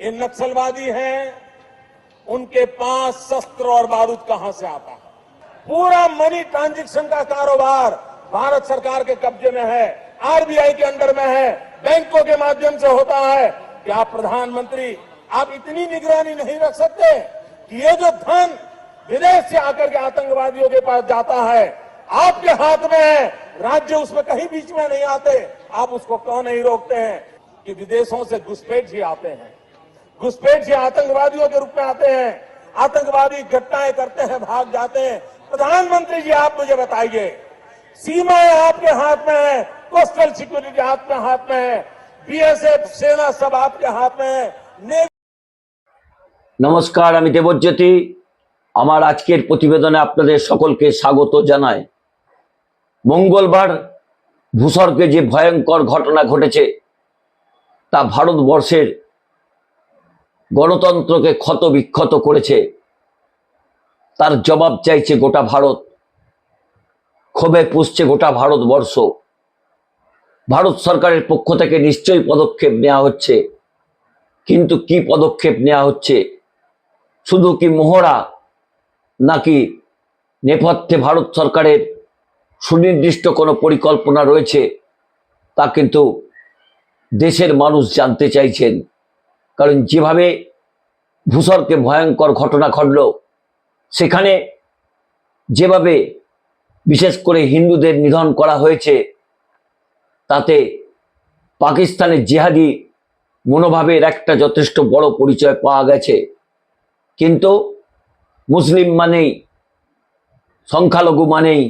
ये नक्सलवादी हैं, उनके पास शस्त्र और बारूद कहाँ से आता है? पूरा मनी ट्रांजैक्शन का कारोबार भारत सरकार के कब्जे में है, आरबीआई के अंडर में है, बैंकों के माध्यम से होता है। क्या प्रधानमंत्री, आप इतनी निगरानी नहीं रख सकते कि ये जो धन विदेश से आकर के आतंकवादियों के पास जाता है, आपके हाथ में है, राज्य उसमें कहीं बीच में नहीं आते, आप उसको क्यों नहीं रोकते हैं कि विदेशों से घुसपैठ ही आते हैं? घुसपैठ से आतंकवादियों के रूप में आते हैं आतंकवादी घटनाएं करते हैं भाग जाते हैं प्रधानमंत्री जी आप मुझे बताइए सीमाएं आपके हाथ में है कोस्टल सिक्योरिटी हाथ में हाथ में है बीएसएफ सेना सब आपके हाथ में है नेवी নমস্কার আমি দেবজ্যোতি আমার আজকের প্রতিবেদনে আপনাদের সকলকে স্বাগত জানাই মঙ্গলবার ভূস্বর্গে যে ভয়ঙ্কর ঘটনা ঘটেছে তা ভারতবর্ষের গণতন্ত্রকে ক্ষত বিক্ষত করেছে। তার জবাব চাইছে গোটা ভারত। ক্ষোভে পুষছে গোটা ভারতবর্ষ। ভারত সরকারের পক্ষ থেকে নিশ্চয়ই পদক্ষেপ নেওয়া হচ্ছে। কিন্তু কি পদক্ষেপ নেওয়া হচ্ছে? শুধু কি মোহরা নাকি নেপথ্যে ভারত সরকারের সুনির্দিষ্ট কোনো পরিকল্পনা রয়েছে তা কিন্তু দেশের মানুষ জানতে চাইছেন। কারণ যেভাবে ভূস্বরকে ভয়ঙ্কর ঘটনা ঘটল, সেখানে যেভাবে বিশেষ করে হিন্দুদের নিধন করা হয়েছে, তাতে পাকিস্তানের জেহাদি মনোভাবের একটা যথেষ্ট বড় পরিচয় পাওয়া গেছে। কিন্তু মুসলিম মানেই, সংখ্যালঘু মানেই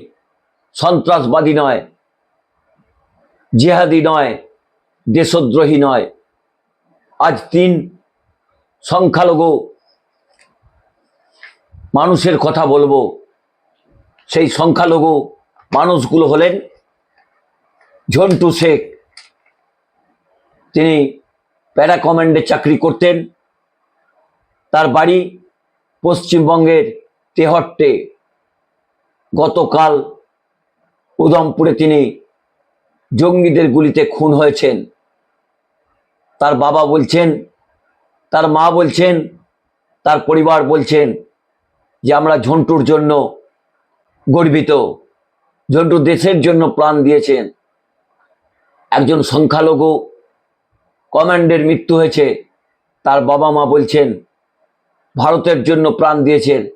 সন্ত্রাসবাদী নয়, জেহাদি নয়, দেশদ্রোহী নয়। আজ তিন সংখ্যালঘু মানুষের কথা বলব। সেই সংখ্যালঘু মানুষগুলো হলেন ঝন্টু শেখ। তিনি প্যারা কমান্ডে চাকরি করতেন। তার বাড়ি পশ্চিমবঙ্গের তেহট্টে। গতকাল উদমপুরে তিনি জঙ্গিদের গুলিতে খুন হয়েছেন। তার বাবা বলছেন, তার মা বলছেন, তার পরিবার বলছেন যে আমরা ঝন্টুর জন্য গর্বিত। ঝন্টু দেশের জন্য প্রাণ দিয়েছেন। একজন সংখ্যালঘু কমান্ডের মৃত্যু হয়েছে। তার বাবা মা বলছেন, ভারতের জন্য প্রাণ দিয়েছেন।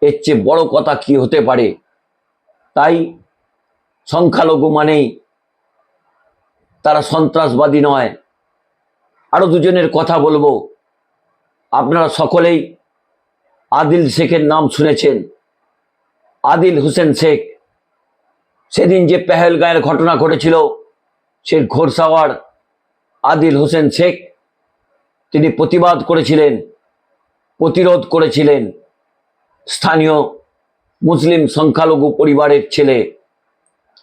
এর চেয়ে বড় কথা কি হতে পারে? তাই সংখ্যালঘু মানেই তারা সন্ত্রাসবাদী নয়। আরও দুজনের কথা বলব। আপনারা সকলেই আদিল শেখের নাম শুনেছেন। আদিল হোসেন শেখ সেদিন যে পেহেলগাঁয়ের ঘটনা ঘটেছিল সে ঘোরসাওয়ার আদিল হোসেন শেখ তিনি প্রতিবাদ করেছিলেন, প্রতিরোধ করেছিলেন স্থানীয় মুসলিম সংখ্যালঘু পরিবারের ছেলে।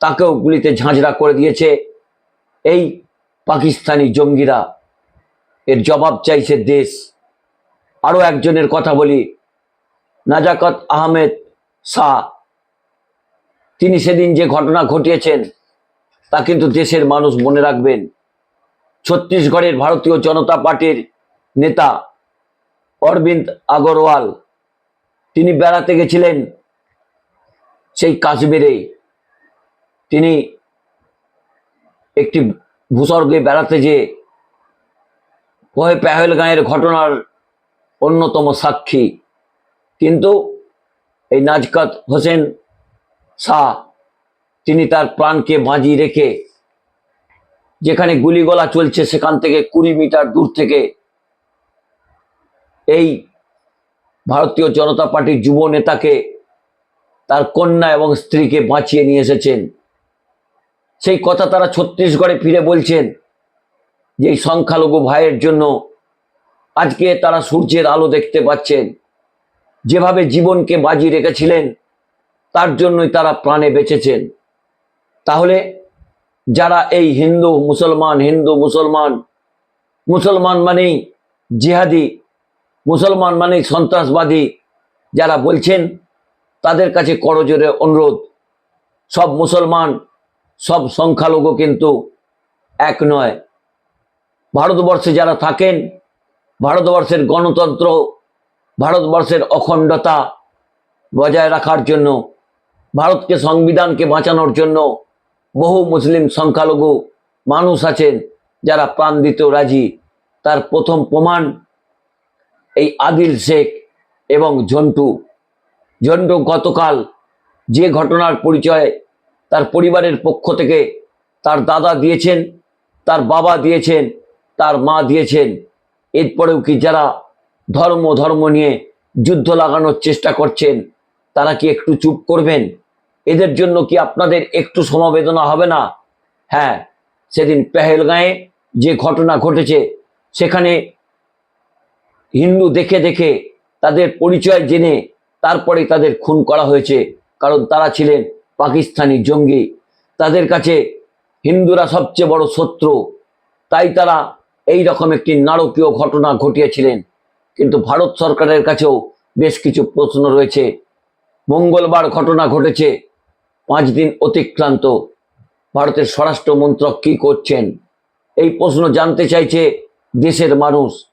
তাকেও গুলিতে ঝাঁঝরা করে দিয়েছে এই পাকিস্তানি জঙ্গিরা। এর জবাব চাইছে দেশ। আরও একজনের কথা বলি। নাজাকত আহমেদ শাহ, তিনি সেদিন যে ঘটনা ঘটিয়েছেন, তা কিন্তু দেশের মানুষ মনে রাখবেন। ছত্তিশগড়ের ভারতীয় জনতা পার্টির নেতা অরবিন্দ আগরওয়াল, তিনি বেড়াতে গেছিলেন সেই কাশ্মীরে তিনি একটি ভূস্বর্গে বেড়াতে যে ওহে পেহেলগাঁয়ের ঘটনার অন্যতম সাক্ষী। কিন্তু এই নাজকাত হোসেন শাহ, তিনি তার প্রাণকে বাঁচিয়ে রেখে যেখানে গুলিগোলা চলছে সেখান থেকে কুড়ি মিটার দূর থেকে এই ভারতীয় জনতা পার্টির যুব নেতাকে তার কন্যা এবং স্ত্রীকে বাঁচিয়ে নিয়ে এসেছেন। সেই কথা তারা ছত্তিশগড়ে ফিরে বলছেন। যে সংখ্যালঘু ভাইয়ের জন্য আজকে তারা সূর্যের আলো দেখতে পাচ্ছেন, যেভাবে জীবনকে বাজি রেখেছিলেন, তার জন্যই তারা প্রাণে বেঁচেছেন। তাহলে যারা এই হিন্দু, মুসলমান হিন্দু, মুসলমান মুসলমান মানেই জিহাদি, মুসলমান মানেই সন্ত্রাসবাদী, যারা বলছেন, তাদের কাছে করজোরে অনুরোধ, সব মুসলমান, সব সংখ্যালঘু কিন্তু এক নয়। ভারতবর্ষে যারা থাকেন, ভারতবর্ষের গণতন্ত্র, ভারতবর্ষের অখণ্ডতা বজায় রাখার জন্য, ভারতকে সংবিধানকে বাঁচানোর জন্য বহু মুসলিম সংখ্যালঘু মানুষ আছেন যারা প্রাণ দিতেও রাজি। তার প্রথম প্রমাণ এই আদিল শেখ এবং ঝন্টু। ঝন্টু গতকাল যে ঘটনার পরিচয় তার পরিবারের পক্ষ থেকে তার দাদা দিয়েছেন, তার বাবা দিয়েছেন তার মা দিয়েছেন। এরপরেও কি যারা ধর্ম ধর্ম নিয়ে যুদ্ধ লাগানোর চেষ্টা করছেন, তারা কি একটু চুপ করবেন? এদের জন্য কি আপনাদের একটু সমবেদনা হবে না? হ্যাঁ সেদিন পেহেলগাঁয়ে যে ঘটনা ঘটেছে, সেখানে হিন্দু দেখে দেখে তাদের পরিচয় জেনে তারপরে তাদের খুন করা হয়েছে, কারণ তারা ছিলেন পাকিস্তানি জঙ্গি। তাদের কাছে হিন্দুরা সবচেয়ে বড় শত্রু। তাই তারা এই রকম একটি নারকীয় ঘটনা ঘটিয়েছিলেন। কিন্তু ভারত সরকারের কাছেও বেশ কিছু প্রশ্ন রয়েছে। মঙ্গলবার ঘটনা ঘটেছে। পাঁচ দিন অতিক্রান্ত। ভারতের স্বরাষ্ট্র মন্ত্রক কি করছেন? এই প্রশ্ন জানতে চাইছে দেশের মানুষ।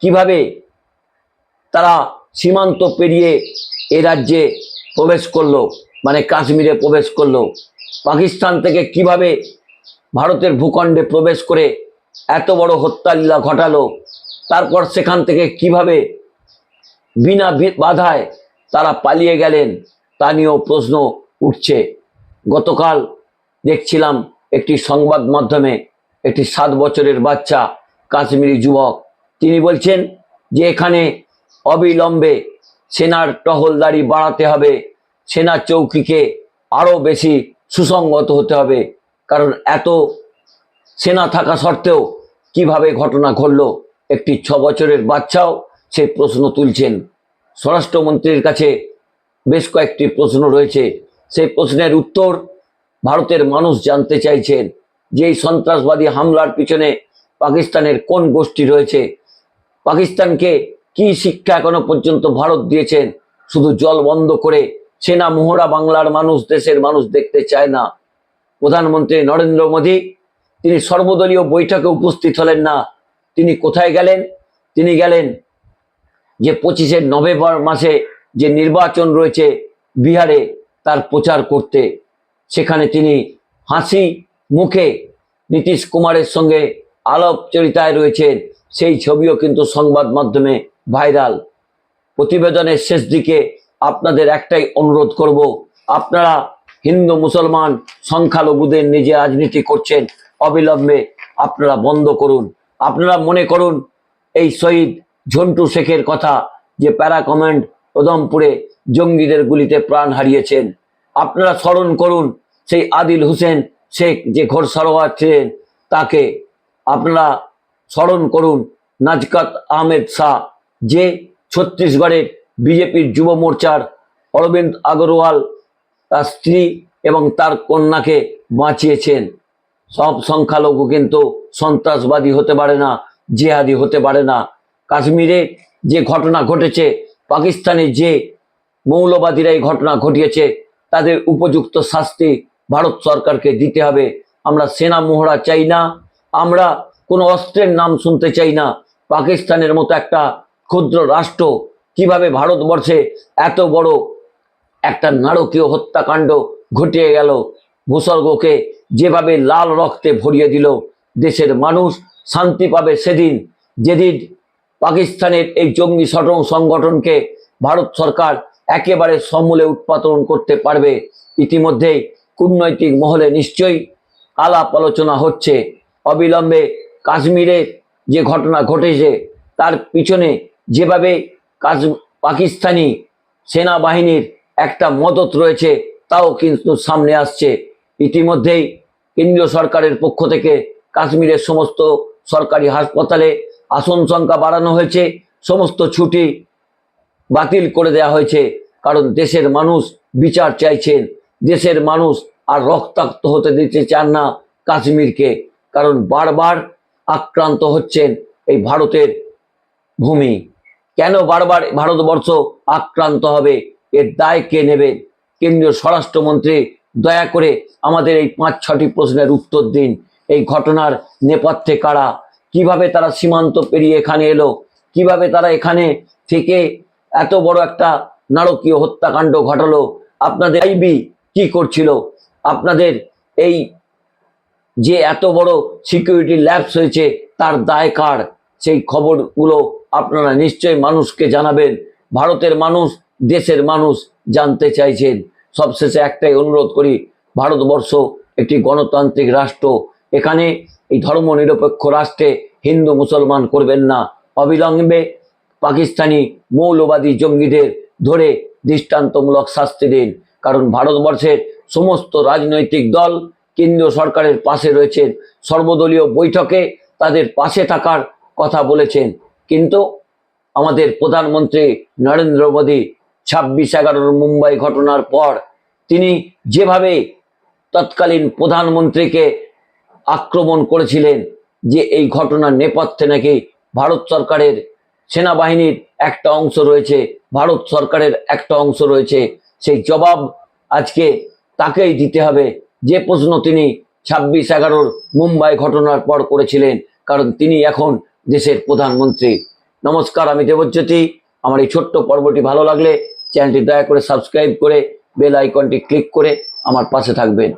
কীভাবে তারা সীমান্ত পেরিয়ে এ রাজ্যে প্রবেশ করল? মানে কাশ্মীরে প্রবেশ করল? পাকিস্তান থেকে কীভাবে ভারতের ভূখণ্ডে প্রবেশ করে এত বড় হত্যালীলা ঘটালো, তারপর সেখান থেকে কীভাবে বিনা বাধায় তারা পালিয়ে গেলেন, তা নিয়েও প্রশ্ন উঠছে। গতকাল দেখছিলাম একটি সংবাদ মাধ্যমে একটি সাত বছরের বাচ্চা, কাশ্মীরি যুবক। তিনি বলছেন যে এখানে অবিলম্বে সেনার টহলদারি বাড়াতে হবে, সেনা চৌকিকে আরও বেশি সুসংগত হতে হবে, কারণ এত সেনা থাকা সত্ত্বেও কীভাবে ঘটনা ঘটলো একটি ছ বছরের বাচ্চাও সেই প্রশ্ন তুলছেন। স্বরাষ্ট্রমন্ত্রীর কাছে বেশ কয়েকটি প্রশ্ন রয়েছে। সেই প্রশ্নের উত্তর ভারতের মানুষ জানতে চাইছেন যে এই সন্ত্রাসবাদী হামলার পিছনে পাকিস্তানের কোন গোষ্ঠী রয়েছে। পাকিস্তানকে কি শিক্ষা এখনও পর্যন্ত ভারত দিয়েছেন? শুধু জল বন্ধ করে সেনা মোহরা বাংলার মানুষ, দেশের মানুষ দেখতে চায় না। প্রধানমন্ত্রী নরেন্দ্র মোদী তিনি সর্বদলীয় বৈঠকে উপস্থিত হলেন না। তিনি কোথায় গেলেন? তিনি গেলেন যে পঁচিশে নভেম্বর মাসে যে নির্বাচন রয়েছে বিহারে, তার প্রচার করতে। সেখানে তিনি হাসি মুখে নীতিশ কুমারের সঙ্গে আলাপচরিতায় রয়েছেন। সেই ছবিও কিন্তু সংবাদ মাধ্যমে ভাইরাল। প্রতিবেদনের শেষ দিকে আপনাদের একটাই অনুরোধ করব, আপনারা হিন্দু মুসলমান সংখ্যালঘুদের নিজে রাজনীতি করছেন অবিলম্বে আপনারা বন্ধ করুন। আপনারা মনে করুন, এই শহীদ ঝন্টু শেখের কথা যে প্যারা কমান্ড উদমপুরে জঙ্গিদের গুলিতে প্রাণ হারিয়েছেন। আপনারা স্মরণ করুন, সেই আদিল হোসেন শেখ যে ঘোর সরোয়ার ছিলেন, তাকে আপনারা স্মরণ করুন, নাজকাত আহমেদ শাহ যে ছত্তিশগড়ের বিজেপির যুব মোর্চার অরবিন্দ আগরওয়াল, তার স্ত্রী এবং তার কন্যাকে বাঁচিয়েছেন। সব সংখ্যালঘু কিন্তু সন্ত্রাসবাদী হতে পারে না, জেহাদি হতে পারে না। কাশ্মীরে যে ঘটনা ঘটেছে পাকিস্তানে যে মৌলবাদীরা এই ঘটনা ঘটিয়েছে, তাদের উপযুক্ত শাস্তি ভারত সরকারকে দিতে হবে। আমরা সেনা মোহরা চাই না, আমরা কোনো অস্ত্রের নাম শুনতে চাই না। পাকিস্তানের মতো একটা ক্ষুদ্র রাষ্ট্র কীভাবে ভারতবর্ষে এত বড় একটা নারকীয় হত্যাকাণ্ড ঘটিয়ে গেল? ভূস্বর্গকে যেভাবে লাল রক্তে ভরিয়ে দিল, দেশের মানুষ শান্তি পাবে সেদিন। যেদিন পাকিস্তানের এই জঙ্গি সটং সংগঠনকে ভারত সরকার একেবারে সমূলে উৎপাদন করতে পারবে, ইতিমধ্যেই কূটনৈতিক মহলে নিশ্চয়ই আলাপ আলোচনা হচ্ছে। অবিলম্বে কাশ্মীরে যে ঘটনা ঘটেছে, তার পিছনে যেভাবে কাজ পাকিস্তানি সেনাবাহিনীর একটা মদত রয়েছে, তাও কিন্তু সামনে আসছে। ইতিমধ্যেই কেন্দ্রীয় সরকারের পক্ষ থেকে কাশ্মীরের সমস্ত সরকারি হাসপাতালে আসন সংখ্যা বাড়ানো হয়েছে, সমস্ত ছুটি বাতিল করে দেওয়া হয়েছে। কারণ দেশের মানুষ বিচার চাইছেন, দেশের মানুষ আর রক্তাক্ত হতে দিতে চান না কাশ্মীরকে। কারণ বারবার আক্রান্ত হচ্ছেন এই ভারতের ভূমি। কেন বারবার ভারতবর্ষ আক্রান্ত হবে? এর দায় কে নেবে? কেন্দ্রীয় স্বরাষ্ট্রমন্ত্রী দয়া করে আমাদের এই পাঁচ, ছটি প্রশ্নের উত্তর দিন। এই ঘটনার নেপথ্যে কারা? কীভাবে তারা সীমান্ত পেরিয়ে এখানে এলো? কীভাবে তারা এখানে থেকে এত বড় একটা নারকীয় হত্যাকাণ্ড ঘটালো? আপনাদের আইবি কি করছিল? আপনাদের এই যে এত বড় সিকিউরিটি ল্যাবস হয়েছে, তার দায় কার? সেই খবরগুলো আপনারা নিশ্চয়ই মানুষকে জানাবেন। ভারতের মানুষ, দেশের মানুষ জানতে চাইছেন। সবশেষে একটাই অনুরোধ করি, ভারতবর্ষ একটি গণতান্ত্রিক রাষ্ট্র। এখানে এই ধর্মনিরপেক্ষ রাষ্ট্রে হিন্দু মুসলমান করবেন না। অবিলম্বে পাকিস্তানি মৌলবাদী জঙ্গিদের ধরে দৃষ্টান্তমূলক শাস্তি দিন। কারণ ভারতবর্ষের সমস্ত রাজনৈতিক দল কেন্দ্রীয় সরকারের পাশে রয়েছেন। সর্বদলীয় বৈঠকে তাদের পাশে থাকার কথা বলেছেন। কিন্তু আমাদের প্রধানমন্ত্রী নরেন্দ্র মোদী ছাব্বিশ এগারোর মুম্বাই ঘটনার পর তিনি যেভাবে তৎকালীন প্রধানমন্ত্রীকে আক্রমণ করেছিলেন যে এই ঘটনার নেপথ্যে নাকি ভারত সরকারের সেনাবাহিনীর একটা অংশ রয়েছে, ভারত সরকারের একটা অংশ রয়েছে, সেই জবাব আজকে তাকেই দিতে হবে। যে প্রশ্ন তিনি ছাব্বিশ এগারোর মুম্বাই ঘটনার পর করেছিলেন, কারণ তিনি এখন দেশের প্রধানমন্ত্রী। নমস্কার, আমি দেবজ্যোতি। আমার এই ছোট্ট পর্বটি ভালো লাগলে চ্যানেলটি দয়া করে সাবস্ক্রাইব করে বেল আইকনটি ক্লিক করে আমার পাশে থাকবেন।